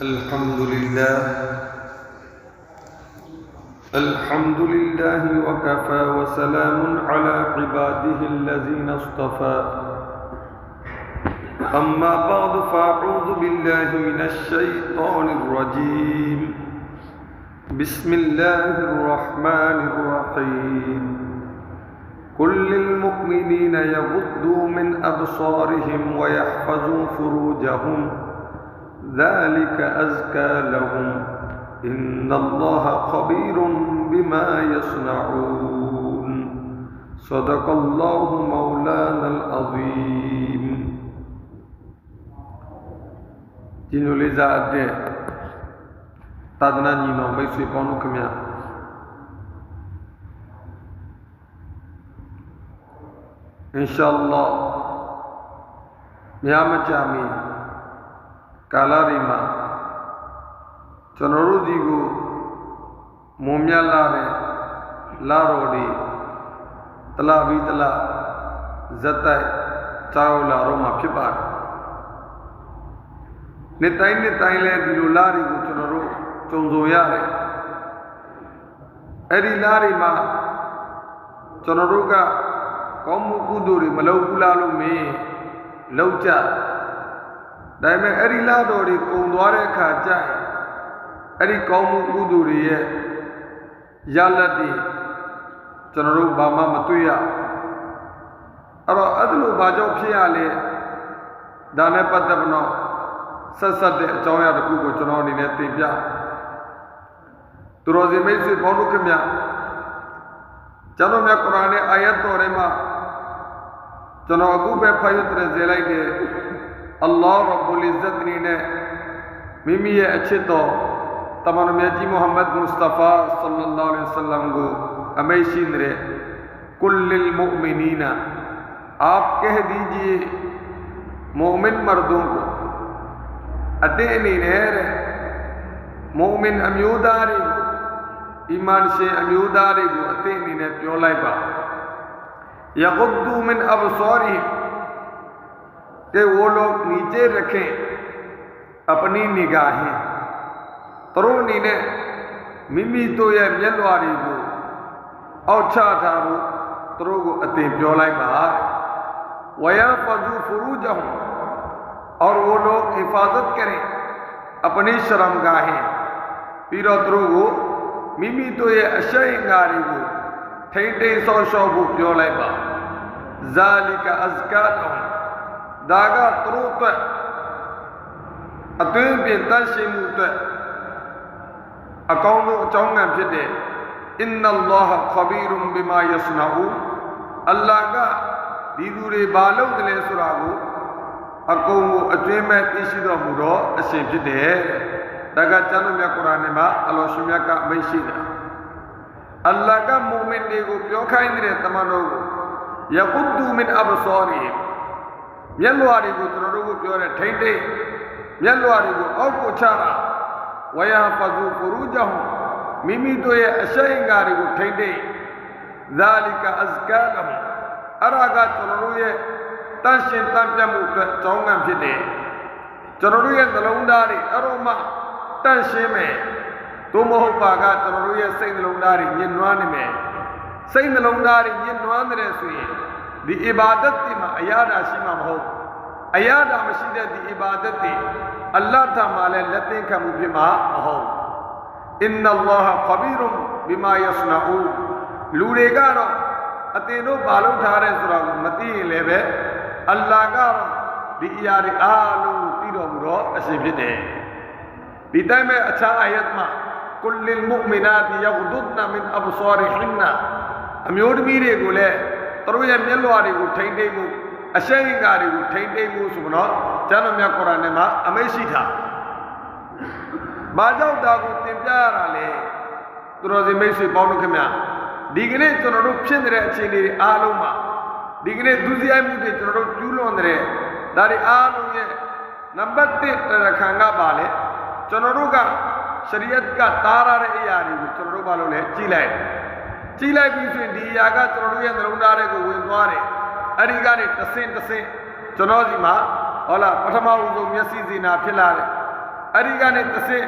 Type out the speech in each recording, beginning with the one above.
الحمد لله الحمد لله وكفى وسلام على عباده الذين اصطفى. أما بعد فأعوذ بالله من الشيطان الرجيم. بسم الله الرحمن الرحيم. قل للمؤمنين يغضوا من أبصارهم ويحفظوا فروجهم. ذلك أزكى لهم. إن الله خبير بما يصنعون. صدق الله مولانا العظيم. جنو لزا أدى نينو بيسي بانو كميا إن شاء الله يا جامعين ကြမီကာလတွေမှာကျွန်တော်တို့ဒီကိုမွန်မြတ်လာတဲ့လာတော်တွေတလပြီးတလဇက်တိုက်ကြောက်လာတော့မှာဖြစ်ပါတယ်နှစ်တိုင်းနှစ်တိုင်းလဲဒီလိုလာတွေကိုကျွန်တော်တို့ကြုံဆိုရတယ်အဲ့ဒီလာတွေမှာကျွန်တော်တို့ကကောင်းမှုကုသိုလ်တွေမလုပ်ဘူးလားလို့မင်းလောက်ကြ ဒါပေမဲ့အဲ့ဒီလာတော်တွေကုံသွားတဲ့အခါကျရင်အဲ့ဒီကောင်းမှုကုသိုလ်တွေရဲ့ရလဒ်တွေကျွန်တော်တို့ဘာမှမတွေ့ရအဲ့တော့အဲ့ဒါလိုဘာကြောင့်ဖြစ်ရလဲဒါနဲ့ပတ်သက်ပြီးတော့ဆက်ဆက်တဲ့အကြောင်းအရာတစ်ခုကိုကျွန်တော်အနေနဲ့တင်ပြသူတော်စင်မိတ်ဆွေပေါင်းတို့ခင်ဗျကျွန်တော်မြတ်ကုရ်အာန်ရဲ့အာယတ်တော်ထဲမှာကျွန်တော်အခုပဲဖတ်ရတဲ့ဇေလိုက်တဲ့ အလ္လာဟ်ရဘ်ဘူလ်အဇ္ဇတ်နေနဲ့မိမိရဲ့အချစ်တော်တမန်တော်မြတ်ကြီးမုဟမ္မဒ်မုစတဖာဆလ္လာလ کہ وہ لوگ نیچے رکھیں اپنی نگاہیں۔ ترونینے ممی تو یہ ملواری کو اوچھا تھا وہ ترو کو اتے پیولائی باہر ویا پجو فروج اور وہ لوگ حفاظت کریں اپنی شرم گاہیں پیرو ترو کو ممی تو یہ اشیں گاری کو ٹھیٹے سو شو کو پیولائی باہر ذالک ازکا لہم ဒါကသူတို့အတွက်အသွင်းပြင်တတ်ရှိမှုအတွက်အကောင်းဆုံးအကြောင်းငံဖြစ်တဲ့အင်နလောဟခဘီရုံဘီမာယစနာဟူအလ္လာဟ်ကဒီသူတွေဘာလုပ်တယ်လဲဆိုတာကိုအကုန်ကိုအကျွင်းမဲ့သိရှိတော်မူတော့အရှင်ဖြစ်တယ်ဒါကကျမ်းတော်မြတ်ကုရ်အာန်မှာအလောရှင်မြတ်ကအမိန့်ရှိတယ်အလ္လာဟ်ကမူမင်တွေကိုပြောခိုင်းတဲ့တမန်တော်ကိုယကုဒူမင်အဘဆောရီဟီ မျက်လွှာတွေကိုကျွန်တော်တို့ကိုပြောတဲ့ထိမ့်ထိမ့်မျက်လွှာတွေကိုအောက်ကိုချတာဝယဖဇူဖရူဂျဟူမိမိတို့ရဲ့အရှိန်အငါတွေကိုထိမ့်ထိမ့်ဇာလီကာအဇကာလဟူအရာကကျွန်တော်တို့ရဲ့တန့်ရှင်တန့်ပြတ်မှုအတွက်ကြောင်းငံဖြစ်တယ်ကျွန်တော်တို့ရဲ့နှလုံးသားတွေအရောမှတန့်ရှင်းမယ်သို့မဟုတ်ပါကကျွန်တော်တို့ရဲ့စိတ်နှလုံးသားတွေညှဉ်းနှွမ်းနေမယ်စိတ်နှလုံးသားတွေညှဉ်းနှွမ်းတဲ့ဆိုရင်ဒီအီဘာဒတ်တွေမှာအရာဓာရှိမှာမဟုတ်အရာဓာမရှိတဲ့ဒီအီဘာဒတ်တွေအလ္လာဟ်ထံမှာလည်းလက်သင်ခံမှုဖြစ်မှာမဟုတ်အင်နလ္လာဟ်ခဘီရုံဘီမာယစနာအူလူတွေကတော့အတင်တို့ဘာလုပ်ထားတယ်ဆိုတာကိုမသိရင် လည်းပဲအလ္လာဟ်ကတော့ဒီအရာတွေအားလုံးကိုသိတော်မူတော့အရှင်ဖြစ်တယ်ဒီတိုင်းမဲ့အခြားအာယတ်မှာကုလလ်မုမီနာတီယဂဒုဒ်နာမင်အဘဆာရီဟင်နာအမျိုးသမီးတွေကိုလည်း သူတို့ရဲ့မျက်လွှာတွေကိုထိမ့်သိမ့်မှုအရှိန်အကာတွေကိုထိမ့်သိမ့်မှုဆိုတော့ကျမ်းတော်မြတ်ကုရ်အာန်ထဲမှာအမိန့်ရှိတာဘာကြောင့်ဒါကိုသင်ပြရတာလဲသူတော်စင်မိတ်ဆွေပေါင်းတို့ခင်ဗျဒီကနေ့ကျွန်တော်တို့ဖြစ်နေတဲ့အခြေအနေတွေအားလုံးမှာဒီကနေ့ဒုစရိုက်မှုတွေကျွန်တော်တို့ကျူးလွန်တဲ့ဒါတွေအားလုံးရဲ့နံပါတ်1တရခံကပါလေကျွန်တော်တို့ကရှရီယတ်ကတားရတဲ့အရာတွေကိုကျွန်တော်တို့ဘာလို့လဲကြည်လိုက် ကြည်လိုက်ပြီးဆိုရင်ဒီအရာကကျွန်တော်တို့ရဲ့နှလုံးသားတွေကိုဝင်သွားတယ်အဲ့ဒီကနေတဆင့်တဆင့်ကျွန်တော်စီမှာဟောလားပထမဦးဆုံးမျက်စိစေနာဖြစ်လာတယ်အဲ့ဒီကနေတစ်ဆင့်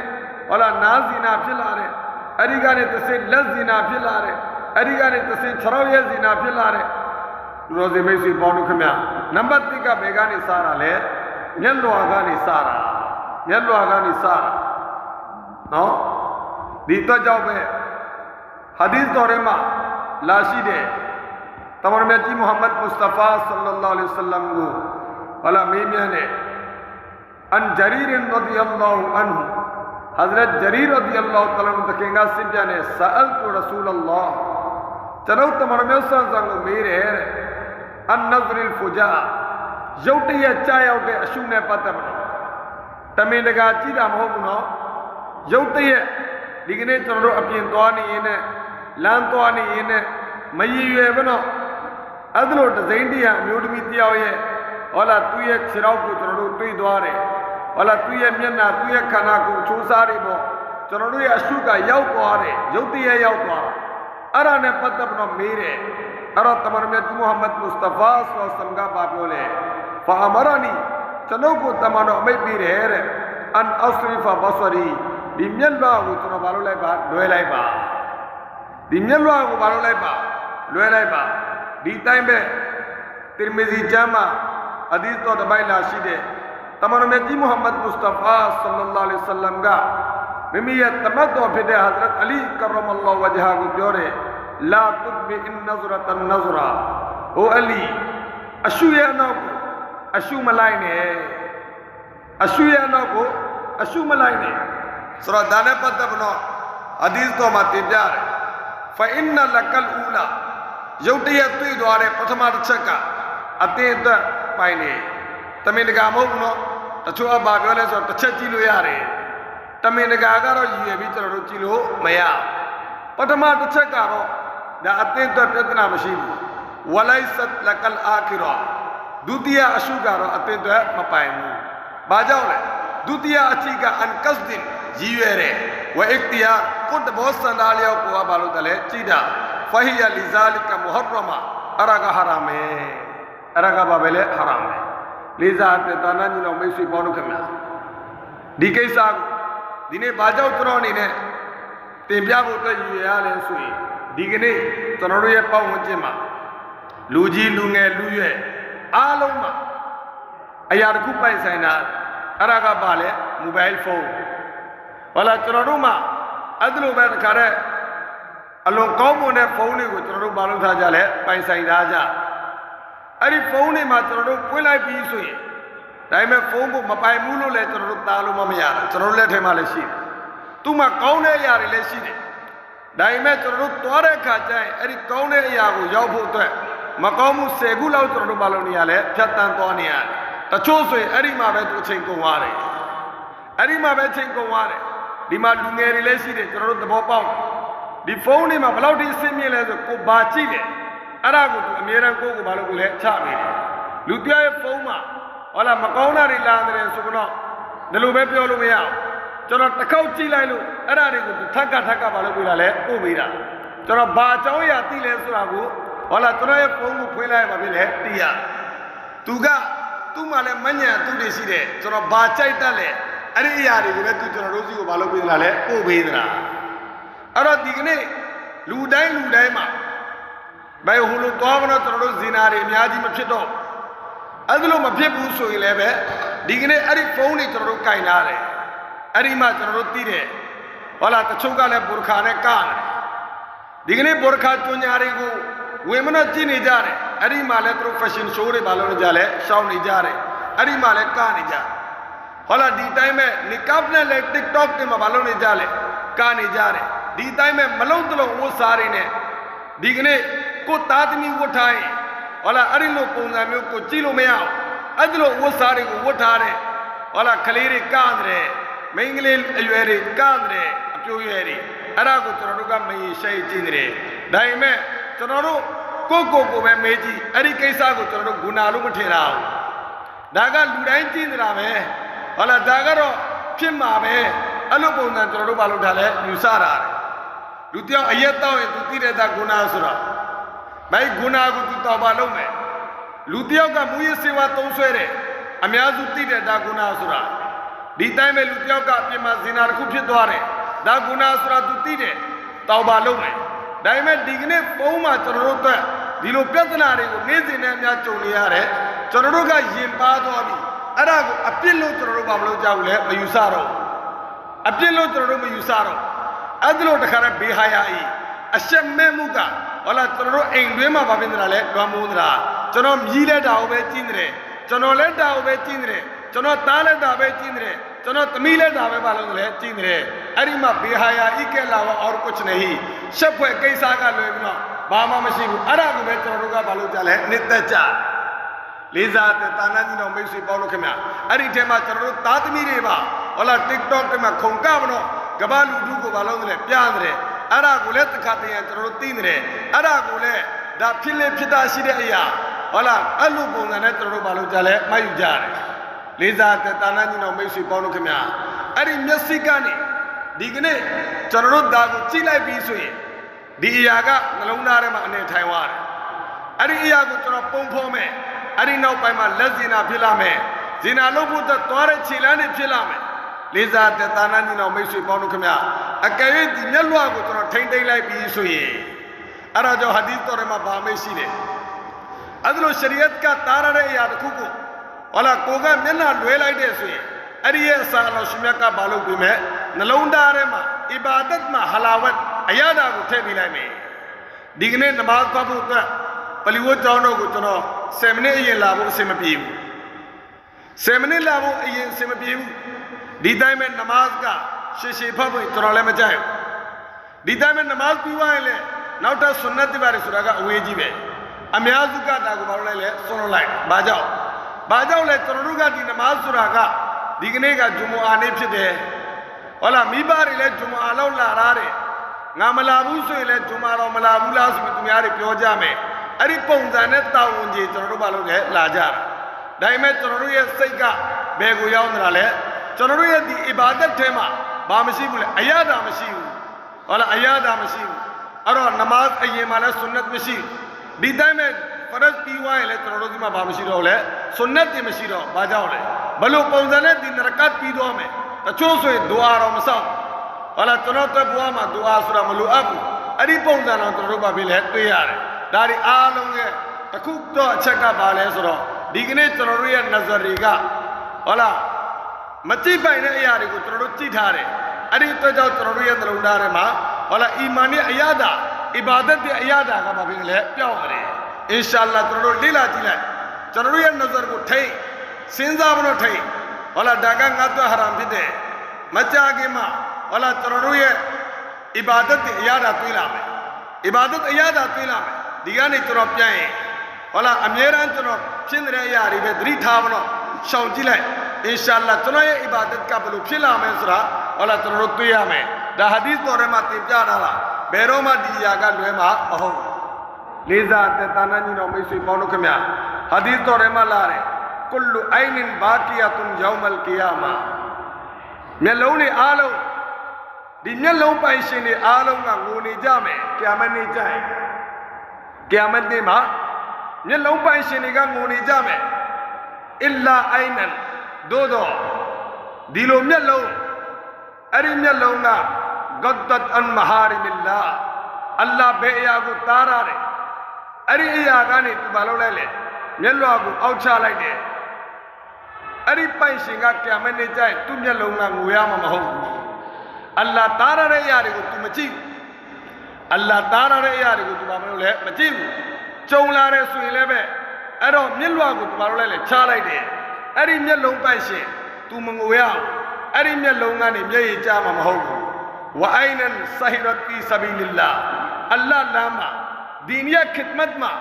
ဟောလားနားဇီနာဖြစ်လာတဲ့အဲ့ဒီကနေတစ်ဆင့်လက်ဇီနာဖြစ်လာတဲ့အဲ့ဒီကနေတစ်ဆင့်ခြေထောက်ရဲဇီနာဖြစ်လာတဲ့လူတော်စင်မိတ်ဆွေပေါင်းတို့ခင်ဗျနံပါတ်1ကဘယ်ကနေစတာလဲမျက်လွှာကနေစတာမျက်လွှာကနေစတာနော်ဒီတော့ကြောင့်ပဲ حدیث دورما لاشی دے۔ تمرمیتی محمد مصطفیٰ صلی اللہ علیہ وسلم کو، والا میمیا نے۔ ان جریر رضی اللہ عنہ، حضرت جریر رضی اللہ تعالیٰ عنہ دکھیں گا سبیا نے سألت رسول اللہ۔ چنو تمرمیو سنزنگو میرے ہے۔ ان نظر الفجا یوٹے یا چاہے اوٹے اشونے پتہ بنا۔ تمہیں لگا چیدہ مہو گنا یوٹے یا لیکن چنو اپنی انتوانی انہیں တကာကြည့်တာမဟုတ်ဘူးနော်ရုတ်တရက်ဒီကနေ့ကျွန်တော်တို့အပြင်သွားနေရင်နဲ့လမ်းသွားနေရင်နဲ့မရည်ရွယ်ဘဲတော့အဲ့ဒါလိုဒဇိန်တရားအမျိုးသမီးတယောက်ရဲ့ဟောလာသူ့ရဲ့ခြေထောက်ကိုကျွန်တော်တို့တွေးသွားတယ်ဟောလာသူ့ရဲ့မျက်နှာသူ့ရဲ့ခန္ဓာကိုယ်ချိုးစားတွေပေါ့ကျွန်တော်တို့ရဲ့အရှုကရောက်သွားတယ်ရုတ်တရက်ရောက်သွားတာအဲ့ဒါနဲ့ပတ်သက်ပြီးတော့မေးတယ်အဲ့တော့တမန်တော်မြတ်ကြီးမုဟမ္မဒ်မုစတဖာဆလ္လာလဟ်အလိုင်းဝါဆလမ်ကဘာပြောလဲဖာအမရနီကျွန်ုပ်ကိုတမန်တော်အမိတ်ပေးတယ်တဲ့အန်အစရီဖာဘဆရီဒီမျက်လွှာကိုကျွန်တော်ဘာလို့လိုက်ပါလွှဲလိုက်ပါ ဒီမျက်လွှာကိုဘာလို့လိုက်ပါလွှဲလိုက်ပါဒီတိုင်းပဲတိရမီဇီကျမ်းမှာအဒီတော်တစ်ပိုင်းလာရှိတဲ့တမန်တော်မြတ်ကြီးမုဟမ္မဒ်မုစတဖာဆလ္လာလဟ်အလိုင်းဝါဆလမ်ကမိမိရဲ့တမတ်တော်ဖြစ်တဲ့ Hazrat Ali ကရမလာဝဂျဟာကိုပြောတယ်လာတုဘီအင်နဇရတန်နဇရာဟိုအလီအရှုရဲ့နောက်ကိုအရှုမလိုက်နဲ့အရှုရဲ့နောက်ကိုအရှုမလိုက်နဲ့ဆိုတော့ဒါနဲ့ပတ်သက်ပြီးတော့အဒီစ်တော်မှာတင်ပြတယ် ဖအင်နလကလ်အူလာရုတ်တရက်တွေ့သွားတဲ့ပထမတစ်ချက်ကအတင်းအသက်ပိုင်နေတမင်တကာမဟုတ်ဘူးနော်တချို့အဘာပြောလဲဆိုတော့တစ်ချက်ကြည့်လို့ရတယ်တမင်တကာကတော့ရည်ရွယ်ပြီးကျွန်တော်တို့ကြည့်လို့မရပထမတစ်ချက်ကတော့ဒါအတင်းအသက်ပြဿနာမရှိဘူးဝလိုင်ဆတ်လကလ်အာခီရာဒုတိယအရှုကတော့အတင်းအသက်မပိုင်ဘူးဘာကြောင့်လဲဒုတိယအချိကအန်ကတ်ဒင်ရည်ရွယ်တယ်ဝအစ်တီယာ ကိုတဘောစန္ဒာလျောကိုကဘာလို့တလဲကြည်တာဖဟီယာလီဇာလီကမုဟရမအရာကဟာရာမဲအရာကဘာပဲလဲဟာရာမဲလေးစားတဲ့တာနာညီတော်မိတ်ဆွေပေါင်းတို့ခင်ဗျာဒီကိစ္စကိုဒီနေ့ဘာကြောင့်ကျွန်တော်အနေနဲ့တင်ပြဖို့အတွက်ရည်ရရလဲဆိုရင်ဒီကနေ့ကျွန်တော်တို့ရဲ့ပတ်ဝန်းကျင်မှာလူကြီးလူငယ်လူရွယ်အားလုံးမှာအရာတစ်ခုပိုင်ဆိုင်တာအဲ့ဒါကဘာလဲမိုဘိုင်းဖုန်းဟောလာကျွန်တော်တို့မှာ အဲ့ဒီလိုပဲတခါတဲ့အလွန်ကောင်းမွန်တဲ့ဖုန်းတွေကိုကျွန်တော်တို့မလုပ်ထားကြလဲပိုင်ဆိုင်ထားကြအဲ့ဒီဖုန်းတွေမှာကျွန်တော်တို့ပွင့်လိုက်ပြီးဆိုရင်ဒါပေမဲ့ဖုန်းကိုမပိုင်ဘူးလို့လည်းကျွန်တော်တို့သားလို့မမရဘူးကျွန်တော်တို့လက်ထဲမှာလည်းရှိတယ်သူ့မှာကောင်းတဲ့အရာတွေလည်းရှိတယ်ဒါပေမဲ့ကျွန်တော်တို့သွားတဲ့အခါကျရင်အဲ့ဒီကောင်းတဲ့အရာကိုရောက်ဖို့အတွက်မကောင်းမှု၁၀ခုလောက်ကျွန်တော်တို့မလုပ်နေရလဲဖြတ်တန်းသွားနေရတယ်တချို့ဆိုရင်အဲ့ဒီမှာပဲသူအချိန်ကုန်သွားတယ်အဲ့ဒီမှာပဲအချိန်ကုန်သွားတယ် ဒီမှာလူငယ်တွေလည်းရှိတယ်ကျွန်တော်တို့သဘောပေါက်ဒီဖုန်းတွေမှာဘယ်လောက်ထိအဆင့်မြင့်လဲဆိုကိုဘာကြည့်တယ်အဲ့ဒါကိုသူအမြဲတမ်းကိုယ့်ကိုဘာလို့ကိုလဲချပေးတယ်လူပြရဲ့ဖုန်းမှာဟောလာမကောင်းတာတွေလာတယ်ဆိုတော့ဒီလိုပဲပြောလို့မရအောင်ကျွန်တော်တစ်ခေါက်ကြည့်လိုက်လို့အဲ့ဒါတွေကိုသူထက်ကထက်ကဘာလို့ပြလာလဲပို့ပေးတာကျွန်တော်ဘာအကြောင်းအရာသိလဲဆိုတာကိုဟောလာကျွန်တော်ရဲ့ဖုန်းကိုဖွင့်လိုက်ပါပြီလေသိရသူကသူ့မှာလည်းမညံသူတွေရှိတယ်ကျွန်တော်ဘာကြိုက်တတ်လဲ အဲ့ဒီအရာတွေကိုလည်းသူကျွန်တော်တို့စီကိုဘာလို့ပေးသလားလဲပို့ပေးသလားအဲ့တော့ဒီကနေ့လူတိုင်းလူတိုင်းမှာဘယ်ဟိုလိုသွားမလို့ကျွန်တော်တို့ဇင်နာတွေအများကြီးမဖြစ်တော့အဲ့ဒါလို့မဖြစ်ဘူးဆိုရင်လည်းပဲဒီကနေ့အဲ့ဒီဖုန်းတွေကျွန်တော်တို့ကင်လာတယ်အဲ့ဒီမှာကျွန်တော်တို့သိတယ်ဟောလာတချို့ကလည်းဘူရခါနဲ့ကတယ်ဒီကနေ့ဘူရခါကျွညာတွေကိုဝင်မနဲ့ကြည့်နေကြတယ်အဲ့ဒီမှာလည်းသူတို့ fashion show တွေဘာလို့နေကြလဲရှောင်းနေကြတယ်အဲ့ဒီမှာလည်းကနေကြ ဟောလာဒီတိုင်းမဲ့ niqab နဲ့လည်း TikTok တွေမှာဘာလို့နေကြလဲကနေကြတယ်ဒီတိုင်းမဲ့မလုံးတလုံးဝတ်စားတွေနဲ့ဒီကနေ့ကိုသားသမီးဝတ်ထားရင်ဟောလာအဲ့ဒီလိုပုံစံမျိုးကိုကြည့်လို့မရအောင်အဲ့ဒီလိုဝတ်စားတွေကိုဝတ်ထားတဲ့ဟောလာကလေးတွေကတယ်မိန်းကလေးအရွယ်တွေကတယ်အပြိုးရွယ်တွေအဲ့ဒါကိုကျွန်တော်တို့ကမရေရှိကြည့်နေတယ်ဒါပေမဲ့ကျွန်တော်တို့ကိုကိုကိုပဲမေးကြည့်အဲ့ဒီကိစ္စကိုကျွန်တော်တို့ဂုဏလို့မထင်တာဘူးဒါကလူတိုင်းကြည့်နေတာပဲ ဟုတ်လားဒါကတော့ဖြစ်မှာပဲအဲ့လိုပုံစံကျွန်တော်တို့ဘာလို့ထားလဲယူဆတာလူတယောက်အရက်တောက်ရင်သူသိတဲ့သားဂုဏဆိုတာမိုက်ဂုဏကိုသူတော်ပါလုပ်မယ်လူတယောက်ကမူရစေဝါသုံးဆွဲတယ်အများစုသိတဲ့သားဂုဏဆိုတာဒီတိုင်းပဲလူတယောက်ကအပြင်မှာဇင်နာတစ်ခုဖြစ်သွားတယ်ဒါဂုဏဆိုတာ तू သိတယ်တောက်ပါလုံးမယ်ဒါပေမဲ့ဒီကနေ့ပုံမှာကျွန်တော်တို့အတွက်ဒီလိုပြဿနာတွေကိုနေ့စဉ်နဲ့အများကြုံနေရတယ်ကျွန်တော်တို့ကယင်ပါသွားပြီ အဲ့ဒါကိုအပြစ်လို့ကျွန်တော်တို့ဘာမလုပ်ကြဘူးလဲမယူဆတော့ဘူးအပြစ်လို့ကျွန်တော်တို့မယူဆတော့ဘူးအဲ့ဒါလို့တခါတည်းဘေးဟာယာဤအရှက်မဲ့မှုကဟောလာကျွန်တော်တို့အိမ်တွင်းမှာဘာဖြစ်နေတာလဲလွမ်းမိုးနေတာကျွန်တော်မြည်လက်တာကိုပဲကျင်းတယ်ကျွန်တော်လက်တာကိုပဲကျင်းတယ်ကျွန်တော်သားလက်တာပဲကျင်းတယ်ကျွန်တော်သမီးလက်တာပဲဘာလို့လဲကျင်းတယ်အဲ့ဒီမှာဘေဟာယာဤကဲလာဝအော်ကုချနေဟိရှက်ဖွဲ့ကိစ္စကလွယ်ပြီးတော့ဘာမှမရှိဘူးအဲ့ဒါကိုပဲကျွန်တော်တို့ကဘာလို့ကြလဲနှစ်သက်ကြ လေးစားတဲ့တာနန်းကြီးတော်မိတ်ဆွေပေါလို့ခင်ဗျအဲ့ဒီထဲမှာကျွန်တော်တို့သားသမီးတွေပါဟောလာ TikTok တွေမှာခုံကမတော့ကဘာလူထုကိုဘာလို့လဲပြတယ်အဲ့ဒါကိုလည်းတခါတည်းကျွန်တော်တို့သိနေတယ်အဲ့ဒါကိုလည်းဒါဖြစ်လေဖြစ်တာရှိတဲ့အရာဟုတ်လားအဲ့လိုပုံစံနဲ့ကျွန်တော်တို့ဘာလို့ကြလဲမှတ်ယူကြတယ်လေးစားတဲ့တာနာကြီးတော်မိတ်ဆွေပေါင်းလို့ခင်ဗျာအဲ့ဒီမျက်စိကနေဒီကနေ့ကျွန်တော်တို့ဒါကိုကြည့်လိုက်ပြီးဆိုရင်ဒီအရာကနှလုံးသားထဲမှာအနေထိုင်သွားတယ်အဲ့ဒီအရာကိုကျွန်တော်ပုံဖော်မယ် အဲ့ဒီနောက်ပိုင်းမှာလက်ဇင်နာဖြစ်လာမယ်ဇင်နာလုပ်ဖို့အတွက်သွားတဲ့ခြေလမ်းတွေဖြစ်လာမယ်လေးစားတဲ့တာနာကြီးတော်မိတ်ဆွေပေါင်းလို့ခင်ဗျာအကယ်၍ဒီမျက်လွှာကိုကျွန်တော်ထိမ့်သိမ့်လိုက်ပြီးဆိုရင်အဲ့ဒါကြောင့်ဟာဒီသ်တော်ထဲမှာဗာမေးရှိတယ်အဲ့ဒါလို့ရှရီယတ်ကတားရတဲ့အရာတစ်ခုကိုဟောလာကိုကမျက်နှာလွဲလိုက်တဲ့ဆိုရင်အဲ့ဒီရဲ့အစာအလောရှင်မြတ်ကဘာလုပ်ပြီးမဲ့နှလုံးသားထဲမှာအီဘာဒတ်မှာဟလာဝတ်အရာတာကိုထည့်ပေးလိုက်မယ်ဒီကနေ့နမတ်သွားဖို့အတွက်ပလီဝတ်ကျောင်းတော်ကိုကျွန်တော် 7မိနစ်အရင်လာဖို့အဆင်မပြေဘူး7မိနစ်လာဖို့အရင်အဆင်မပြေဘူးဒီတိုင်းမဲ့နမတ်ကရှေရှေဖတ်ဖို့ကျွန်တော်လည်းမကြိုက်ဘူးဒီတိုင်းမဲ့နမတ်ပြီးသွားရင်လည်းနောက်ထပ်ဆွန်နတ်တွေပါဆိုတာကအဝေးကြီးပဲအများစုကတာကိုဘာလို့လဲလဲဆွန်လို့လိုက်ဘာကြောင့်ဘာကြောင့်လဲကျွန်တော်တို့ကဒီနမတ်ဆိုတာကဒီကနေ့ကဂျုမအာနေ့ဖြစ်တယ်ဟုတ်လားမိဘတွေလည်းဂျုမအာလောက်လာရတယ်ငါမလာဘူးဆိုရင်လည်းဂျုမအာတော့မလာဘူးလားဆိုပြီးသူများတွေပြောကြမယ် အဲ့ဒီပုံစံနဲ့တာဝန်ကြီးကျွန်တော်တို့ဘာလို့လဲလာကြတာဒါပေမဲ့ကျွန်တော်တို့ရဲ့စိတ်ကဘယ်ကိုရောက်နေတာလဲကျွန်တော်တို့ရဲ့ဒီအီဘာဒတ်ထဲမှာဘာမရှိဘူးလဲအယတာမရှိဘူးဟုတ်လားအယတာမရှိဘူးအဲ့တော့နမတ်အရင်မှာလဲဆွန်နတ်မရှိဒီတိုင်းမဲ့ဖရတ်ပြီးွားရင်လဲကျွန်တော်တို့ဒီမှာဘာမရှိတော့လဲဆွန်နတ်တွေမရှိတော့ဘာကြောင့်လဲဘလို့ပုံစံနဲ့ဒီနရကတ်ပြီးတော့မယ်တချို့ဆိုရင်ဒွါတော့မဆောက်ဟုတ်လားကျွန်တော်တက်ဘွားမှာဒွါဆိုတာမလိုအပ်ဘူးအဲ့ဒီပုံစံတော့ကျွန်တော်တို့ဘာဖြစ်လဲတွေ့ရတယ် ဒါဒီအားလုံးရဲ့အခုတော့အချက်ကဘာလဲဆိုတော့ဒီကနေ့ကျွန်တော်တို့ရဲ့နဇရီကဟုတ်လားမကြည့်ပိုင်တဲ့အရာတွေကိုကျွန်တော်တို့ကြည့်ထားတယ်အဲ့ဒီအတွက်ကြောင့်ကျွန်တော်တို့ရဲ့သလုံးသားထဲမှာဟုတ်လားအီမာန်ရဲ့အရာတာအီဘာဒတ်ရဲ့အရာတာကဘာဖြစ်လဲပြောင်းတယ်အင်ရှာအလ္လာကျွန်တော်တို့လေ့လာကြည့်လိုက်ကျွန်တော်တို့ရဲ့နဇရကိုထိတ်စဉ်းစားမလို့ထိတ်ဟုတ်လားဒါကငါ့အတွက်ဟရမ်ဖြစ်တယ်မကြခင်မှာဟုတ်လားကျွန်တော်တို့ရဲ့အီဘာဒတ်ရဲ့အရာတာတွေးလာမယ်အီဘာဒတ်အရာတာတွေးလာမယ် ဒီကနေကျွန်တော်ပြန်ရင်ဟုတ်လားအမြဲတမ်းကျွန်တော်ဖြစ်နေတဲ့အရာတွေပဲသတိထားမလို့ရှောင်ကြည့်လိုက်အင်ရှာအလ္လာကျွန်တော်ရဲ့အီဘာဒတ်ကဘယ်လိုဖြစ်လာမလဲဆိုတာဟုတ်လားကျွန်တော်တို့တွေးရမယ်ဒါဟာဒီသ်တော်ထဲမှာသင်ပြတာလားဘယ်တော့မှဒီအရာကလွဲမှာမဟုတ်လေးစားတဲ့တာနာညီတော်မိတ်ဆွေပေါင်းတို့ခင်ဗျာဟာဒီသ်တော်ထဲမှာလာတယ်ကုလ်အိုင်နင်ဘာကီယတုန်ယောမလ်ကီယာမာမျက်လုံးတွေအားလုံးဒီမျက်လုံးပိုင်ရှင်တွေအားလုံးကငိုနေကြမယ်ကိယာမတ်နေ့ကျရင် ကိယာမတ်နေ့မှာမျက်လုံးပိုင်ရှင်တွေကငိုနေကြမယ်အစ်လာအိုင်နန်သို့တော့ဒီလိုမျက်လုံးအဲ့ဒီမျက်လုံးကဂတ်ဒတ်အန်မဟာရီမီလာအလ္လာဟ်ဘယ်အရာကိုတားရတယ်အဲ့ဒီအရာကနေသူမလုပ်လိုက်လေမျက်လွှာကိုအောက်ချလိုက်တယ်အဲ့ဒီပိုင်ရှင်ကကြံမနေကြရင်သူ့မျက်လုံးကငိုရမှာမဟုတ်ဘူးအလ္လာဟ်တားရတဲ့အရာတွေကို तू မကြည့်ဘူး အလ္လာတားရတဲ့အရာတွေကိုဒီမှာမလို့လဲမကြည့်ဘူးကြုံလာတဲ့ဆိုရင်လည်းပဲအဲ့တော့မျက်လွှာကိုဒီမှာလို့လဲလဲချလိုက်တယ်အဲ့ဒီမျက်လုံးပိုက်ရှင်သူမငိုရအောင်အဲ့ဒီမျက်လုံးကနေမျက်ရည်ကျမှာမဟုတ်ဘူးဝအိုင်နန်ဆဟီရတ်ဖီဆဘီလလာအလ္လာဟ်လာမဒီနီယခစ်မတ်မှာ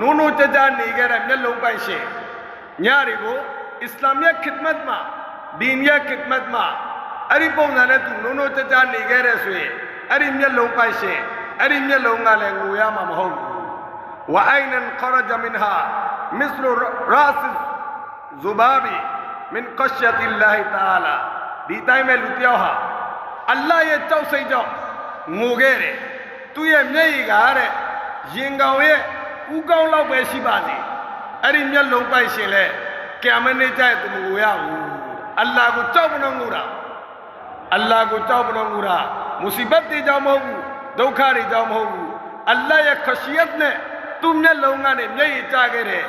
နုံနုံကြကြနေခဲ့တဲ့မျက်လုံးပိုက်ရှင်ညတွေကိုအစ္စလာမ်ရဲ့ခစ်မတ်မှာဒီနီယခစ်မတ်မှာအဲ့ဒီပုံစံနဲ့သူနုံနုံကြကြနေခဲ့တဲ့ဆိုရင်အဲ့ဒီမျက်လုံးပိုက်ရှင် အဲ့ဒီမျက်လုံးကလည်းငိုရမှာမဟုတ်ဘူးဝအိုင်နန်ခရဂျမင်ဟာမစ္စလရာဆစ်ဇူဘာဘီမင်ကရှတ်အလ္လာဟ်တအာလာဒီတိုင်းမဲ့လူတယောက်ဟာအလ္လာဟ်ရဲ့ကြောက်စိတ်ကြောင့်ငိုခဲ့တယ်သူ့ရဲ့မျက်ရည်ကတဲ့ရင်ကောင်ရဲ့ဥကောင်းလောက်ပဲရှိပါစေအဲ့ဒီမျက်လုံးပိုက်ရှင်လဲကံမနေကြတဲ့သူမငိုရဘူးအလ္လာဟ်ကိုကြောက်မလို့ငိုတာအလ္လာဟ်ကိုကြောက်မလို့ငိုတာမုစီဘတ်တွေကြောင့်မဟုတ်ဘူး ဒုက္ခတွေကြောင့်မဟုတ်ဘူးအလ္လာဟ်ရဲ့ခရှိယတ်နဲ့သူ့မျက်လုံးကနေမျက်ရည်ကျခဲ့တယ်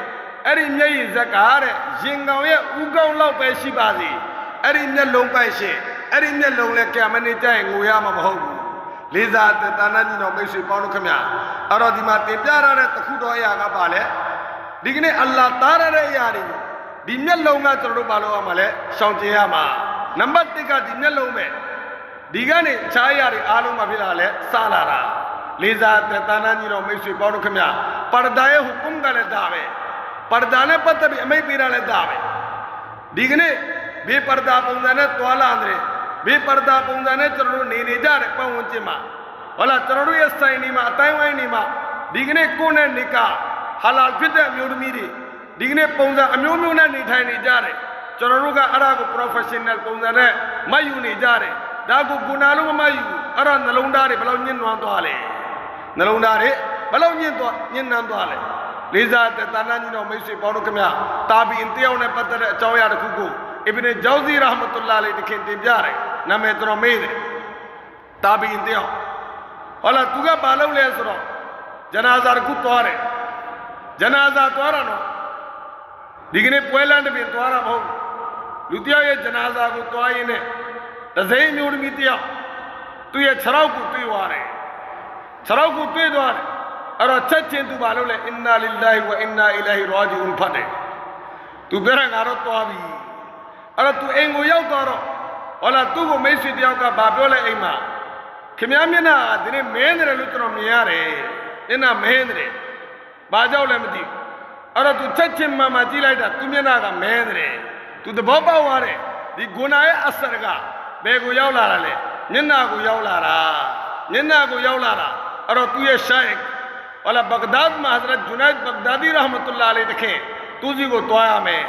အဲ့ဒီမျက်ရည်ဇက်ကတဲ့ရင်ကောင်ရဲ့ဥကောင်းလောက်ပဲရှိပါစေအဲ့ဒီမျက်လုံးပိုက်ရှင်အဲ့ဒီမျက်လုံးလည်းကြံမနေကြရင်ငိုရမှာမဟုတ်ဘူးလေးစားတဲ့တာနာကြီးတော်မိတ်ဆွေပေါင်းတို့ခင်ဗျာအဲ့တော့ဒီမှာတင်ပြရတဲ့တခုတော်အရာကပါလဲဒီကနေ့အလ္လာဟ်သားရတဲ့အရာတွေကိုဒီမျက်လုံးကကျွန်တော်တို့ဘာလို့ရမှာလဲရှောင်ကျင်ရမှာနံပါတ်1ကဒီမျက်လုံးပဲ ဒီကနေအခြားအရာတွေအားလုံးမှာဖြစ်လာလဲစလာတာလေးစားတဲ့တာနာကြီးတော်မိတ်ဆွေပေါင်းတို့ခင်ဗျာပရဒါရဲ့ဟူကုမ်ကလည်းဒါပဲပရဒါနဲ့ပတ်သက်ပြီးအမိတ်ပေးတာလည်းဒါပဲဒီကနေ့ဘေးပရဒါပုံစံနဲ့တွာလာတယ်ဘေးပရဒါပုံစံနဲ့ကျွန်တော်တို့နေနေကြတဲ့ပတ်ဝန်းကျင်မှာဟုတ်လားကျွန်တော်တို့ရဲ့ဆိုင်တွေမှာအတိုင်းဝိုင်းတွေမှာဒီကနေ့ကိုယ်နဲ့နေကဟာလာဖြစ်တဲ့အမျိုးသမီးတွေဒီကနေ့ပုံစံအမျိုးမျိုးနဲ့နေထိုင်နေကြတယ်ကျွန်တော်တို့ကအဲ့ဒါကို professional ပုံစံနဲ့မတ်ယူနေကြတယ် ဒါကိုကုနာလုံးမမတ်ယူအဲ့ဒါနှလုံးသားတွေဘယ်လောက်ညှဉ်းနှွမ်းသွားလဲနှလုံးသားတွေဘယ်လောက်ညှဉ်းသွားညှဉ်းနှွမ်းသွားလဲလေးစားတဲ့တာနာကြီးတော်မိတ်ဆွေပေါင်းတို့ခင်ဗျတာဘီအင်တယောက်နဲ့ပတ်သက်တဲ့အကြောင်းအရာတစ်ခုကိုအဘင်ဂျောဇီရာဟမတုလာလေးတခင်တင်ပြတယ်နာမည်ကျွန်တော်မေးတယ်တာဘီအင်တယောက်ဟောလာသူကဘာလုပ်လဲဆိုတော့ဂျနာဇာတစ်ခုသွားတယ်ဂျနာဇာသွားတာနော်ဒီကနေ့ပွဲလမ်းတစ်ပင်သွားတာမဟုတ်ဘူးလူတယောက်ရဲ့ဂျနာဇာကိုသွားရင်းနဲ့ တစိမ့်မျိုးသမီးတယောက်သူ့ရဲ့ခြေထောက်ကိုတွေ့သွားတယ်ခြေထောက်ကိုတွေ့သွားတယ်အဲ့တော့ချက်ချင်းသူဘာလုပ်လဲအင်နာလ illah ဝအင်နာအီလာဟီရာဂျီအွန်ဖတ်တယ်သူပြောတာငါတော့သွားပြီအဲ့တော့သူအိမ်ကိုရောက်သွားတော့ဟောလာသူ့ကိုမိတ်ဆွေတယောက်ကဘာပြောလဲအိမ်မှာခင်ဗျားမျက်နှာကဒီနေ့မင်းတယ်လို့ကျွန်တော်မြင်ရတယ်မျက်နှာမင်းတယ်ဘာကြောက်လဲမသိဘူးအဲ့တော့ तू ချက်ချင်းမှမှကြည့်လိုက်တာသူမျက်နှာကမဲတယ် तू သဘောပေါက်သွားတယ်ဒီဂုဏရဲ့အစရက ဘယ်ကိုရောက်လာတာလဲမျက်နှာကိုရောက်လာတာမျက်နှာကိုရောက်လာတာအဲ့တော့သူရဲ့ရှိုက်ဝလာဘဂဒတ်မှာဟဇရတ်ဂျူနိုက်ဘဂဒါဒီရဟမတုလာအလိုင်တခင်သူစီကိုတွားရမယ်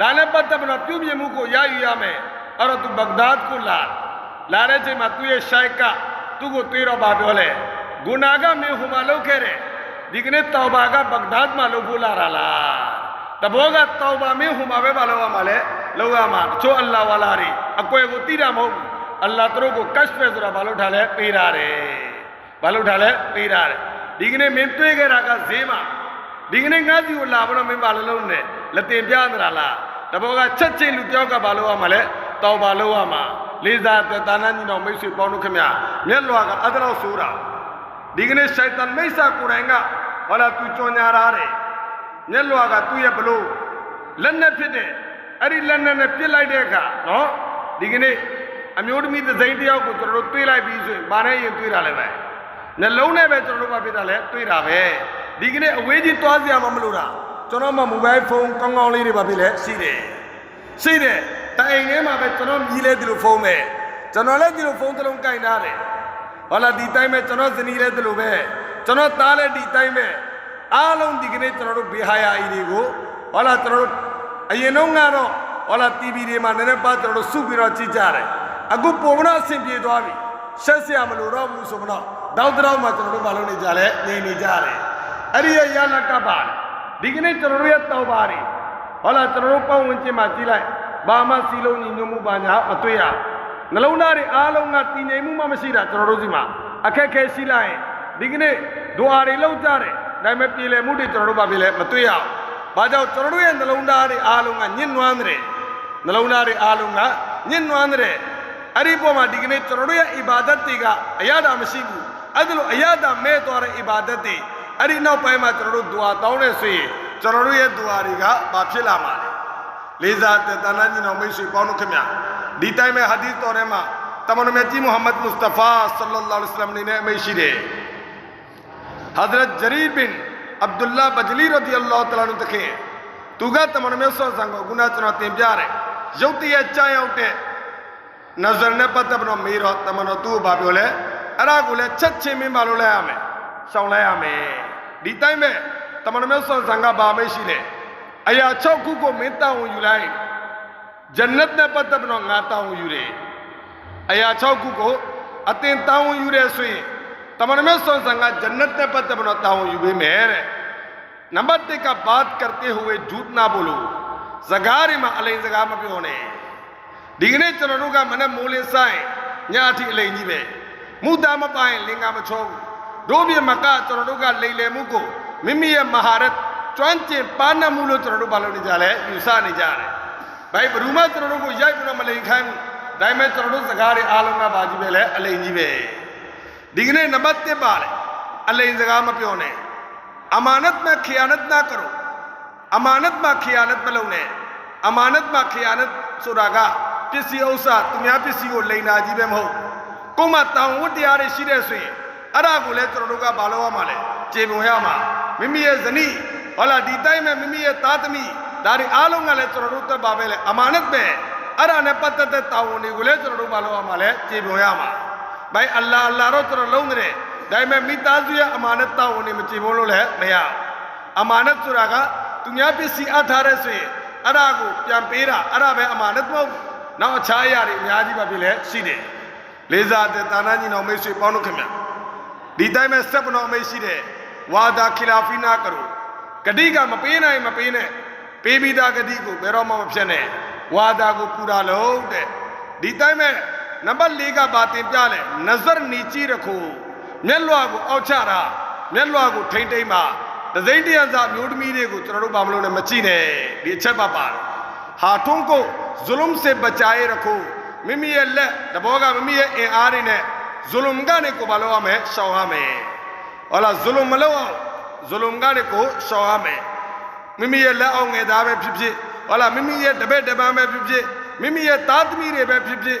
ဒါနဲ့ပတ်သက်ပြီးတော့ပြုပြင်မှုကိုရယူရမယ်အဲ့တော့ तू ဘဂဒတ်ကိုလာလာတဲ့ချိန်မှာသူရဲ့ရှိုက်ကသူ့ကိုတွေးတော့ဗာပြောလဲဂုဏကမင်းဟိုမှာလောက်ခဲ့တယ်ဒီကနေ့တောဘာကဘဂဒတ်မှာလုပ်ဖို့လာတာလား တဘောကတောဘာမင်းဟိုမှာပဲမလုပ်ရမှာလဲလုပ်ရမှာတချို့အလ္လာဟ်ဝါလာတွေအကွယ်ကိုသိတာမဟုတ်ဘူးအလ္လာဟ်သူတို့ကိုကတ်ဖ်ဆိုတာဘာလို့ထားလဲပေးတာတယ်ဘာလို့ထားလဲပေးတာတယ်ဒီကနေ့မင်းတွေ့ခဲ့တာကဈေးမှာဒီကနေ့ငါးစီကိုလာဘလို့မင်းဘာလို့လုံးနဲ့လက်တင်ပြနေတာလားတဘောကချက်ချင်းလူတယောက်ကဘာလို့ရမှာလဲတောဘာလုပ်ရမှာလေးစားတဲ့တာနာညီတော်မိတ်ဆွေပေါင်းတို့ခင်ဗျာမျက်လွှာကအသလောက်ဆိုးတာဒီကနေ့ရှိုက်တန်မိစ္ဆာကိုယ်တိုင်ကဟောလာသူကြော်ညာထားတယ် မျက်လွှာကသူ့ရဲ့ဘလို့လက်နဲ့ဖြစ်တဲ့အဲ့ဒီလက်နဲ့နဲ့ပြစ်လိုက်တဲ့အခါနော်ဒီကနေ့အမျိုးသမီးသစိမ်းတယောက်ကိုကျွန်တော်တို့တွေးလိုက်ပြီးဆိုရင်ဘာနဲ့ရင်တွေးတာလဲပဲနှလုံးနဲ့ပဲကျွန်တော်တို့မဖြစ်တာလဲတွေးတာပဲဒီကနေ့အဝေးကြီးသွားစရာမမလိုတာကျွန်တော်မှမိုဘိုင်းဖုန်းကောင်းကောင်းလေးတွေပါဖြစ်လဲရှိတယ်ရှိတယ်တိုင်ထဲမှာပဲကျွန်တော်မြည်လဲဒီလိုဖုန်းပဲကျွန်တော်လည်းဒီလိုဖုန်းတစ်လုံးကင်ထားတယ်ဟောလာဒီတိုင်းပဲကျွန်တော်ဇနီးလည်းဒီလိုပဲကျွန်တော်သားလည်းဒီတိုင်းပဲ အားလုံးဒီကနေ့ကျွန်တော်တို့ဘေဟာယာအီတွေကိုဟောလာကျွန်တော်တို့အရင်တော့ကတော့ဟောလာ TV တွေမှာနည်းနည်းပါကျွန်တော်တို့စုပြီးတော့ကြည့်ကြတယ်အခုပုံမနာအဆင်ပြေသွားပြီရှက်စရာမလိုတော့ဘူးဆိုတော့တောက်တောက်မှကျွန်တော်တို့မလုပ်နေကြလဲနေနေကြတယ်အဲ့ဒီရဲ့ရလကပါဒီကနေ့ကျွန်တော်တို့ရဲ့တောက်ပါတွေဟောလာကျွန်တော်တို့ပတ်ဝန်းကျင်မှာကြည့်လိုက်ဘာမှစီလုံးညီညွတ်မှုပါညာမတွေ့ရဘူးနှလုံးသားတွေအားလုံးကတည်ငြိမ်မှုမှမရှိတာကျွန်တော်တို့စီမှာအခက်ခဲရှိလိုက်ရင်ဒီကနေ့ဒွါတွေလောက်ကြတယ် ဒါပေမဲ့ပြည်လည်မှုတွေကျွန်တော်တို့ဘာပြည်လဲမတွေ့ရအောင်။ဘာကြောင့်ကျွန်တော်တို့ရဲ့နှလုံးသားတွေအားလုံးကညှဉ်းနှွမ်းတယ်နှလုံးသားတွေအားလုံးကညှဉ်းနှွမ်းတယ်အဲ့ဒီပုံမှာဒီကနေ့ကျွန်တော်တို့ရဲ့အီဘာဒတ်တွေကအရသာမရှိဘူးအဲ့ဒါလို့အရသာမဲ့သွားတဲ့အီဘာဒတ်တွေအဲ့ဒီနောက်ပိုင်းမှာကျွန်တော်တို့ဒွါတောင်းနေဆိုရင်ကျွန်တော်တို့ရဲ့ဒွါတွေကဘာဖြစ်လာမှာလဲလေးစားတဲ့တန်ခါညီတော်မိတ်ဆွေပေါင်းတို့ခင်ဗျာဒီတိုင်းပဲဟာဒီသ်တော်ထဲမှာတမန်တော်မြတ်ကြီးမုဟမ္မဒ်မုစတဖာဆလ္လာလဟ်အလိုင်းဝါဆလမ်နေနဲ့အမိတ်ရှိတယ် ဟဇရတ်ဂျရီဘင်အဗ်ဒူလာဘဂျလီရဒီအလ္လာဟ်တလာနုတခေသူကတမန်တော်မြတ်ဆောဆန်ကိုခုနကျွန်တော်တင်ပြတယ်ရုတ်တရက်ကြားရောက်တဲ့နဇရနဲ့ပတ်သက်ပြီးတော့မေး တမန်မဲဆွန်ဆန်ကဂျန္နတ်နဲ့ပတ်သက်မလို့တာဝန်ယူပေးမယ်တဲ့နံပါတ်1ကဘတ်ကတ်တေဟွေဂျူတ်နာဘလိုစကားတွေမှာအလိမ်စကားမပြောနဲ့ဒီကနေ့ကျွန်တော်တို့ကမနဲ့မိုးလင်းဆိုင်ညအထိအလိမ်ကြီးပဲမုသားမပိုင်လင်္ကာမချောဘူးတို့ပြမကကျွန်တော်တို့ကလိမ်လည်မှုကိုမိမိရဲ့မဟာရကျွမ်းကျင်ပါနမှုလို့ကျွန်တော်တို့ဘာလို့နေကြလဲယူဆနေကြတယ်။ဘာဘယ်သူမှကျွန်တော်တို့ကိုရိုက်ပြီးတော့မလိမ်ခိုင်းဘူး။ဒါပေမဲ့ကျွန်တော်တို့စကားတွေအားလုံးကဘာကြီးပဲလဲအလိမ်ကြီးပဲ။ ဒီကနေ့နံပါတ်1ပါလေအလိန်စကားမပြောနဲ့အမာနတ်မှာခိယာနတ်နာကရိုအမာနတ်မှာခိယာနတ်မလုပ်နဲ့အမာနတ်မှာခိယာနတ်ဆိုတာကပစ္စည်းဥစ္စာသူများပစ္စည်းကိုလိန်တာကြီးပဲမဟုတ်ကိုယ်မှတန်ဝတ်တရားတွေရှိတဲ့ဆိုရင်အဲ့ဒါကိုလည်းကျွန်တော်တို့ကမလုပ်ရမှာလေကျေပွန်ရမှာမိမိရဲ့ဇနီးဟောလာဒီတိုင်းမဲ့မိမိရဲ့သားသမီးဒါတွေအားလုံးကလည်းကျွန်တော်တို့သက်ပါပဲလေအမာနတ်ပဲအဲ့ဒါနဲ့ပတ်သက်တဲ့တာဝန်တွေကိုလည်းကျွန်တော်တို့မလုပ်ရမှာလေကျေပွန်ရမှာ ဘိုင်အလ္လာအလ္လာတော့ကျွန်တော်လုံးတယ်ဒါပေမဲ့မိသားစုရဲ့အမာနတ်တာဝန်တွေမကျေပွန်လို့လည်းမရဘူးအမာနတ်ဆိုတာကသူများပစ္စည်းအပ်ထားတဲ့ဆိုရင်အဲ့ဒါကိုပြန်ပေးတာအဲ့ဒါပဲအမှန်နဲ့မဟုတ်ဘူးနောက်အခြားအရာတွေအများကြီးပါပြီလေရှိတယ်လေးစားတဲ့တာနာညီတော်မိတ်ဆွေပေါင်းတို့ခင်ဗျဒီတိုင်းပဲစက်ပတော်မိတ်ရှိတယ်ဝါဒခီလာဖီနာကရုဂတိကမပေးနိုင်မပေးနဲ့ပေးပြီးသားဂတိကိုဘယ်တော့မှမဖြတ်နဲ့ဝါဒကိုပူတာလို့တဲ့ဒီတိုင်းပဲ နံပါတ်၄ကဘာတင်ပြလဲနဇရနီကြည့်ရခုမျက်လွှာကိုအောက်ချတာမျက်လွှာကိုထိမ့်ထိမ့်မှာတစိမ့်တရံစာမျိုးသမီးတွေကိုကျွန်တော်တို့ဘာမလို့လဲမကြည့်နဲ့ဒီအချက်ပါပါတယ်ဟာထုံးကိုဇလုမ်စေဘချာရဲရခိုမိမိရဲ့လက်တဘောကမိမိရဲ့အင်အားတွေနဲ့ဇလုမ်ကနေကိုဘာလို့ရမလဲရှောင်ရမယ်ဟောလားဇလုမ်မလုပ်အောင်ဇလုမ်ကနေကိုရှောင်ရမယ်မိမိရဲ့လက်အောင်ငယ်သားပဲဖြစ်ဖြစ်ဟောလားမိမိရဲ့တပည့်တပန်းပဲဖြစ်ဖြစ်မိမိရဲ့သားသမီးတွေပဲဖြစ်ဖြစ်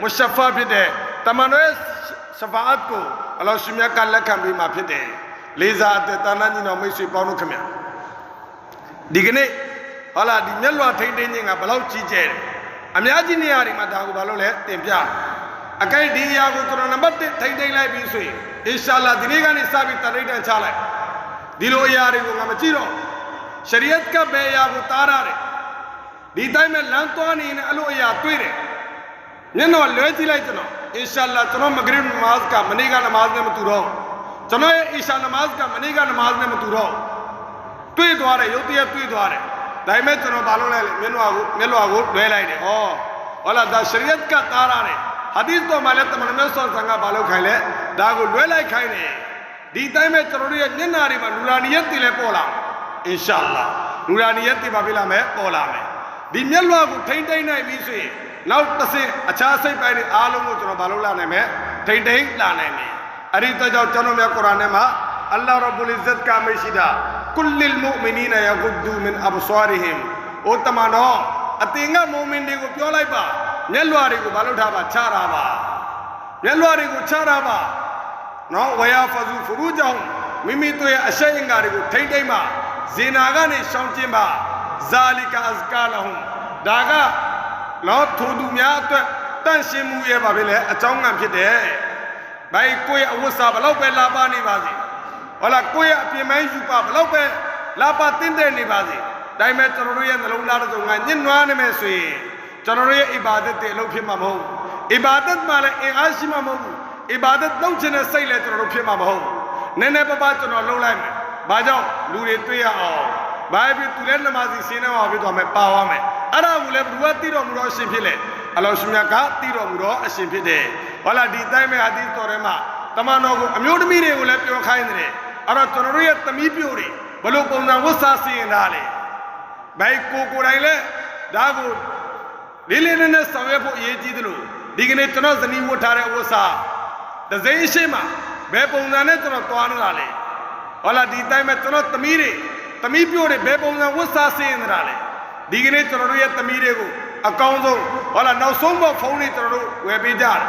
မုရှဖာဖြစ်တဲ့တမန်တော်ရဲ့ရှဖာအတ်ကိုအလောရှင်မြတ်ကလက်ခံပြီးမှဖြစ်တယ်လေးစားတဲ့တာနာညီတော်မိတ်ဆွေပေါင်းတို့ခင်ဗျာဒီကနေ့ဟောလာဒီမျက်လွာထိမ့်သိမ်းခြင်းကဘလောက်ကြီးကျယ်တယ်အများကြီးနေရာတွေမှာဒါကိုဘာလို့လဲတင်ပြအကြိုက်ဒီအရာကိုကျွန်တော်နံပါတ်1ထိမ့်သိမ်းလိုက်ပြီဆိုရင်အင်ရှာလာဒီနေ့ကနေစပြီးတရိတ်တန်ချလိုက်ဒီလိုအရာတွေကိုငါမကြည့်တော့ရှရီယတ်ကဘယ်အရာကိုတားရတယ်ဒီတိုင်းမဲ့လမ်းသွားနေရင်အဲ့လိုအရာတွေ့တယ် မျက်နှာလွဲကြည့်လိုက်ကျွန်တော်အင်ရှာအလ္လာကျွန်တော်မဂရစ်နမာဇ်ကမနေ့ကနမာဇ်နဲ့မတူတော့ဘူးကျွန်တော်ရဲ့အီရှာနမတ်ကမနေ့ကနမတ်နဲ့မတူတော့တွေ့သွားတယ်ရုပ်တရက်တွေ့သွားတယ်ဒါပေမဲ့ကျွန်တော်ဘာလုပ်လဲမျက်နှာကိုမျက်နှာကိုလွှဲလိုက်တယ်ဩဟောလာဒါရှရီယတ်ကတားရတယ်ဟာဒီသ်တော်မှာလည်းတမန်တော်ဆောဆန်ကဘာလုပ်ခိုင်းလဲဒါကိုလွှဲလိုက်ခိုင်းတယ်ဒီတိုင်းမဲ့ကျွန်တော်တို့ရဲ့မျက်နှာတွေမှာနူရာနီယတ်တွေလည်းပေါ်လာအင်ရှာအလ္လာနူရာနီယတ်တွေပါပြလာမယ်ပေါ်လာမယ်ဒီမျက်လွှာကိုထိမ့်သိမ့်နိုင်ပြီဆိုရင် နောက်တစ်ဆင့်အခြားစိတ်ပိုင်းတွေအားလုံးကိုကျွန်တော်ဘာလုပ်လာနိုင်မယ်ထိမ့်သိမ့်လာနိုင်မယ်အရိတကြောင့်ကျွန်တော်များကုရ်အာန်ထဲမှာအလ္လာဟ်ရဘ်ဘူလ်အဇ္ဇတ်ကမရှိတာကုလလ်မုအ်မီနီနယဂုဒ္ဒူမင်အဘဆွာရီဟင်အိုတမန်တော်အသင်ကမုံမင်တွေကိုပြောလိုက်ပါမျက်လွှာတွေကိုဘာလို့ထားပါချတာပါမျက်လွှာတွေကိုချတာပါနော်ဝယာဖဇူဖရူကြောင့်မိမိတို့ရဲ့အရှိန်အင်္ဂါတွေကိုထိမ့်ထိမ့်ပါဇေနာကနေရှောင်ကျင်းပါဇာလီကာအဇကာလဟွန်ဒါက လောထိုသူများအတွက်တန့်ရှင်းမှုရဲ့ပါပဲလေအကြောင်းကံဖြစ်တယ်ဘိုင်ကိုယ့်ရဲ့အဝတ်စားဘလောက်ပဲလာပါနေပါစေဟောလာကိုယ့်ရဲ့အပြင်ပိုင်းယူပါဘလောက်ပဲလာပါတင်းတဲ့နေပါစေဒါပေမဲ့ကျွန်တော်တို့ရဲ့နှလုံးသားတစ်စုံကညှဉ်းနှွားနေမယ်ဆိုရင်ကျွန်တော်တို့ရဲ့အီဘာဒတ်တွေအလုပ်ဖြစ်မှာမဟုတ်ဘူးအီဘာဒတ်မှာလည်းအင်အားရှိမှာမဟုတ်ဘူးအီဘာဒတ်လုပ်ချင်တဲ့စိတ်လည်းကျွန်တော်တို့ဖြစ်မှာမဟုတ်ဘူးနည်းနည်းပါးပါးကျွန်တော်လုပ်လိုက်မယ်ဘာကြောင့်လူတွေတွေ့ရအောင်ဘာဖြစ်သူလည်းနမစီစင်းနေမှာဖြစ်သွားမယ်ပါသွားမယ် အဲ့ဒါကိုလည်းဘုရားသိတော်မူတော့အရှင်ဖြစ်လေအလောရှင်မြတ်ကသိတော်မူတော့အရှင်ဖြစ်တယ်ဟောလာဒီတိုင်းမဲ့ဟာဒီတော်ထဲမှာတမန်တော်ကိုအမျိုးသမီးတွေကိုလည်းပြောခိုင်းတယ်အဲ့တော့ကျွန်တော်တို့ရဲ့သမီးပြိုတွေဘလို့ပုံစံဝတ်စားစီရင်တာလေဘယ်ကိုကိုယ်တိုင်လဲဒါကိုလေးလေးနက်နက်ဆောင်ရွက်ဖို့အရေးကြီးတယ်လို့ဒီကနေ့ကျွန်တော်ဇနီးဝတ်ထားတဲ့ဝတ်စားဒဇိန်ရှိမှဘယ်ပုံစံနဲ့ကျွန်တော်တွားနေတာလဲဟောလာဒီတိုင်းမဲ့ကျွန်တော်သမီးတွေသမီးပြိုတွေဘယ်ပုံစံဝတ်စားစီရင်တာလဲ ဒီကနေ့ကျွန်တော်တို့ရဲ့သမီးတွေကိုအကောင်းဆုံးဟောလာနောက်ဆုံးပေါ်ဖုန်းတွေကျွန်တော်တို့ဝယ်ပေးကြတယ်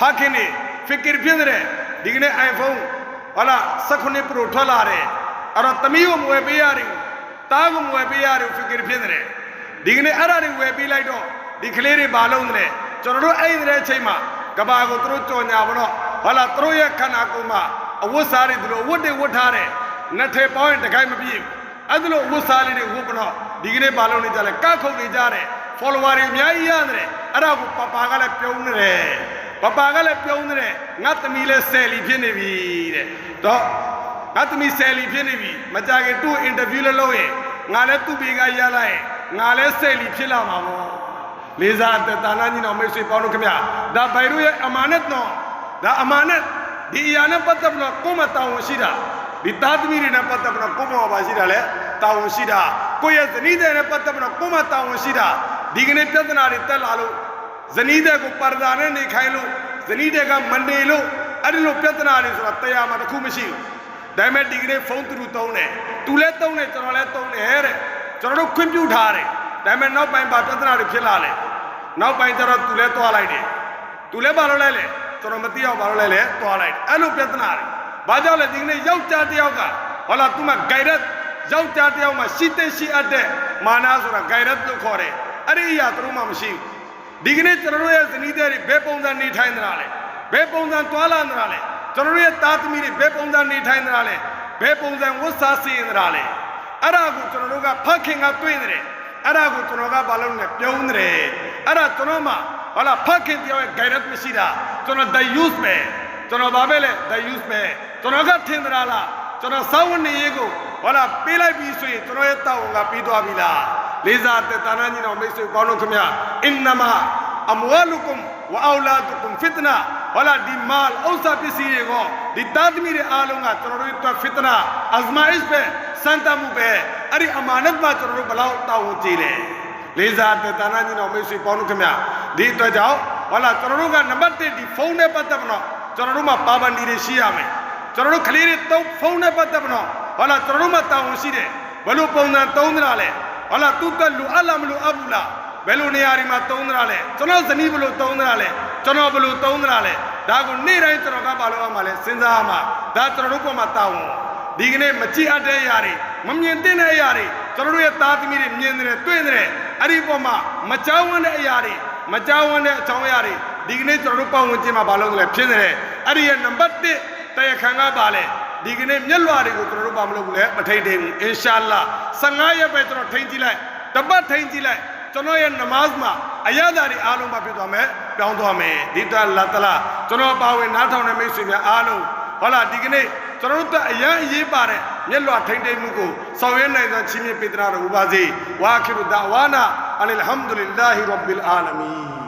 ဖခင်နေဖီကီဖြစ်တဲ့ဒီကနေ့ iPhone ဟောလာ16 Pro ထွက်လာတယ်အဲ့တော့သမီးကိုမဝယ်ပေးရတယ်တားကိုမဝယ်ပေးရတယ်ဖီကီဖြစ်တဲ့ဒီကနေ့အဲ့ဒါတွေဝယ်ပေးလိုက်တော့ဒီကလေးတွေဘာလုပ်နေလဲကျွန်တော်တို့အဲ့ဒီတဲ့အချိန်မှာကဘာကိုသူတို့ကြော်ညာပါတော့ဟာလာသူတို့ရဲ့ခန္ဓာကိုယ်မှာအဝတ်စားတွေသူတို့ဝတ်တွေဝတ်ထားတယ်နှစ်ထေပေါင်းရင်တခိုင်းမပြည့်ဘူးအဲ့ဒါလို့ဝတ်စားလေးတွေဝတ်ပတော့ ဒီကနေ့ဘာလို့နေကြလဲကခုတ်နေကြတယ် follower တွေအများကြီးရတယ်အဲ့ဒါကိုပပကလည်းပြုံးနေတယ်ပပကလည်းပြုံးနေတယ်ငါသမီးလည်းဆယ်လီဖြစ်နေပြီတဲ့တော့ငါသမီးဆယ်လီဖြစ်နေပြီမကြခင်သူ့အင်တာဗျူးလည်းလုပ်ရင်ငါလည်းသူ့ဘေကရလိုက်ရင်ငါလည်းဆယ်လီဖြစ်လာမှာပေါ့လေးစားတဲ့တာနာကြီးတော်မိတ်ဆွေပေါင်းတို့ခင်ဗျာဒါဘိုင်တို့ရဲ့အမာနတ်တော့ဒါအမာနတ်ဒီအရာနဲ့ပတ်သက်ပြီးတော့ကိုယ်မတောင်းဝန်ရှိတာဒီသားသမီးတွေနဲ့ပတ်သက်ပြီးတော့ကိုယ်မပါရှိတာလေတောင်းဝန်ရှိတာ ကိုယ့်ရဲ့ဇနီးတဲ့နဲ့ပတ်သက်ပြီးတော့ကိုယ်မတောင်းဝန်ရှိတာဒီကနေ့ပြဿနာတွေတက်လာလို့ဇနီးတဲ့ကိုပါရဒါနဲ့နေခိုင်းလို့ဇနီးတဲ့ကမနေလို့အဲ့ဒီလိုပြဿနာတွေဆိုတာတရားမှာတစ်ခုမရှိဘူးဒါပေမဲ့ဒီကနေ့ဖုန်းသူတို့သုံးတယ်သူလည်းသုံးတယ်ကျွန်တော်လည်းသုံးတယ်တဲ့ကျွန်တော်တို့ခွင့်ပြုထားတယ်ဒါပေမဲ့နောက်ပိုင်းပါပြဿနာတွေဖြစ်လာတယ်နောက်ပိုင်းကျတော့သူလည်းသွားလိုက်တယ်သူလည်းပါလို့လိုက်လေကျွန်တော်မသိအောင်ပါလို့လိုက်လေသွားလိုက်တယ်အဲ့လိုပြဿနာတွေဘာကြောင့်လဲဒီကနေ့ယောက်ျားတစ်ယောက်ကဟောလာသူမှ guidance ယောက်ျားတစ်ယောက်မှရှိတဲ့ရှိအပ်တဲ့မာနဆိုတာ guidance လို့ခေါ်တယ်အဲ့ဒီအရာသူတို့မှမရှိဘူးဒီကနေ့ကျွန်တော်တို့ရဲ့ဇနီးတဲ့တွေဘယ်ပုံစံနေထိုင်နေတာလဲဘယ်ပုံစံတွာလာနေတာလဲကျွန်တော်တို့ရဲ့သားသမီးတွေဘယ်ပုံစံနေထိုင်နေတာလဲဘယ်ပုံစံဝတ်စားစီနေတာလဲအဲ့ဒါကိုကျွန်တော်တို့ကဖခင်ကတွေ့နေတယ်အဲ့ဒါကိုကျွန်တော်ကဘာလို့လဲပြုံးနေတယ်အဲ့ဒါကျွန်တော်မှဟာလာဖခင်တယောက်ရဲ့ guidance မရှိတာကျွန်တော် the use ပဲကျွန်တော်ဘာပဲလဲ the use ပဲကျွန်တော်ကထင်သလားလားကျွန်တော်စောင်းဝင်နေရေးကို ဟောလာပေးလိုက်ပြီဆိုရင်ကျွန်တော်ရဲ့တောင်းကပြီးသွားပြီလားလေးစားတဲ့တာနာကြီးတော်မိတ်ဆွေပေါင်းတို့ခင်ဗျာအင်နမအမဝလုကုမ်ဝအောလာတုကုမ်ဖစ်တနာဟောလာဒီမာလ်ဥစ္စာပစ္စည်းတွေကိုဒီတာသမီတွေအားလုံးကကျွန်တော်တို့အတွက်ဖစ်တနာအဇမာအစ်ပဲစန်တမှုပဲအဲ့ဒီအမာနတ်မှာကျွန်တော်တို့ဘလောက်တောင်းကြည့်လဲလေးစားတဲ့တာနာကြီးတော်မိတ်ဆွေပေါင်းတို့ခင်ဗျာဒီအတွက်ကြောင့်ဟောလာကျွန်တော်တို့ကနံပါတ်1ဒီဖုန်းနဲ့ပတ်သက်မလို့ကျွန်တော်တို့မှာပါဘန်ဒီတွေရှိရမယ်ကျွန်တော်တို့ကလေးတွေသုံးဖုန်းနဲ့ပတ်သက်မလို့ ဟောလာကျွန်တော်တို့မှာတောင်းရှိတယ်ဘယ်လိုပုံစံသုံးသလားလဲဟောလာသူကလူအပ်လားမလူအပ်ဘူးလားဘယ်လိုနေရာတွေမှာသုံးသလားလဲကျွန်တော်ဇနီးဘယ်လိုသုံးသလားလဲကျွန်တော်ဘယ်လိုသုံးသလားလဲဒါကိုနေ့တိုင်းကျွန်တော်ကဘာလို့အောင်မလဲစဉ်းစားရမှာဒါကျွန်တော်တို့ပေါ်မှာတောင်းဒီကနေ့မကြည့်အပ်တဲ့အရာတွေမမြင်တဲ့အရာတွေကျွန်တော်တို့ရဲ့သားသမီးတွေမြင်တယ်တွေ့တယ်အဲ့ဒီပေါ်မှာမကြောက်ဝမ်းတဲ့အရာတွေမကြောက်ဝမ်းတဲ့အကြောင်းအရာတွေဒီကနေ့ကျွန်တော်တို့ပတ်ဝန်းကျင်မှာဘာလို့လဲဖြစ်နေတယ်အဲ့ဒီရဲ့နံပါတ်1တရားခံကပါလဲ ဒီကနေ့မျက်လွှာတွေကိုကျွန်တော်တို့ဘာမလုပ်ဘူးလဲမထိတ်ထိန်ဘူးအင်ရှာလာ15ရက်ပဲကျွန်တော်ထိန်ကြည့်လိုက်တပတ်ထိန်ကြည့်လိုက်ကျွန်တော်ရဲ့နမတ်မှာအရသာတွေအားလုံးမဖြစ်သွားမယ်ပြောင်းသွားမယ်ဒီတလာတလာကျွန်တော်ပါဝင်နားထောင်တဲ့မိတ်ဆွေများအားလုံးဟောလာဒီကနေ့ကျွန်တော်တို့အရန်အရေးပါတဲ့မျက်လွှာထိန်ထိန်မှုကိုဆောင်ရွက်နိုင်သောချင်းမြတ်ပေတရာတော်ဘုရားစေဝါခိရုဒါဝါနာအလလ်ဟမ်ဒူလ illah ရဘ်ဘီလ်အာလမီ